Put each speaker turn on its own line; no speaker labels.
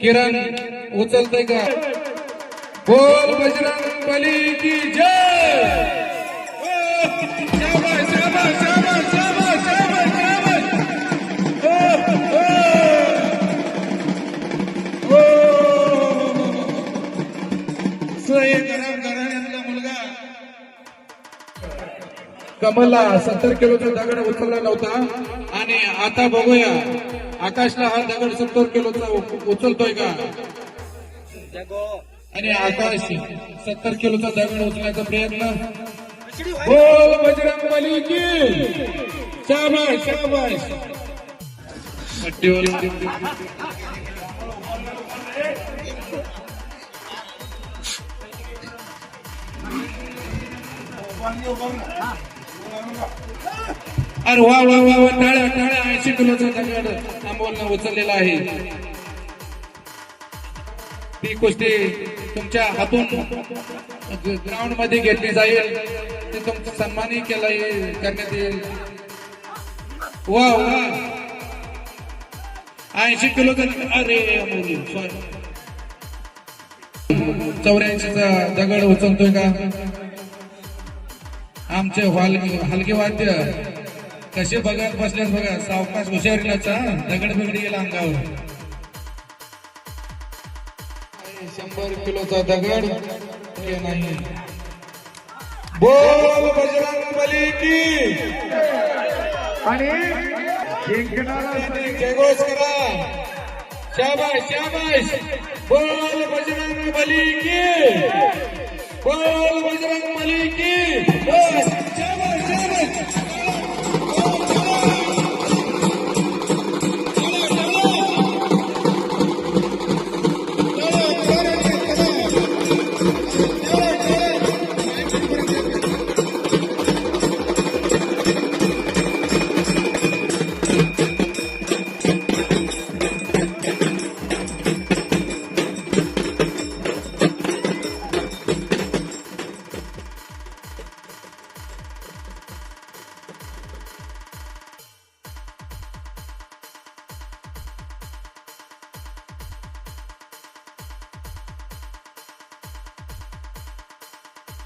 किरण उचलते का बोल बजरंग बली की जय स्वयं कमलला सत्तर किलोचा दगड उचलला नव्हता. आणि आता बघूया आकाशला हा दगड सत्तर किलोचा उचलतोय का? आणि आकाश सत्तर किलोचा दगड उचलण्याचा प्रयत्न. बोल बजरंग बली की. शाबाश शाबाश मट्टीवर अरे वा वा वा वा टाळ्या टाळ्या ऐंशी किलोचा दगड अमोलनं उचललेला आहे. ती कुस्ती तुमच्या हातून ग्राउंडमध्ये घेतली जाईल. ते तुमचा सन्मानही केला येईल करण्यात येईल. वा वा. ऐंशी किलोचा अरे अमोल सॉरी चौऱ्याऐंशीचा दगड उचलतोय का? आमचे हलगे वाद्य. कसे बघत बसल्यास बघा सावकाश हुशारीलाचा दगड बिगडी गेला अंगावर. शंभर किलोचा दगड नाही. बोल बजरंग बली की.
आणि
जयघोष करा. शाबाश शाबाश बोल बजरंग बली की. बोल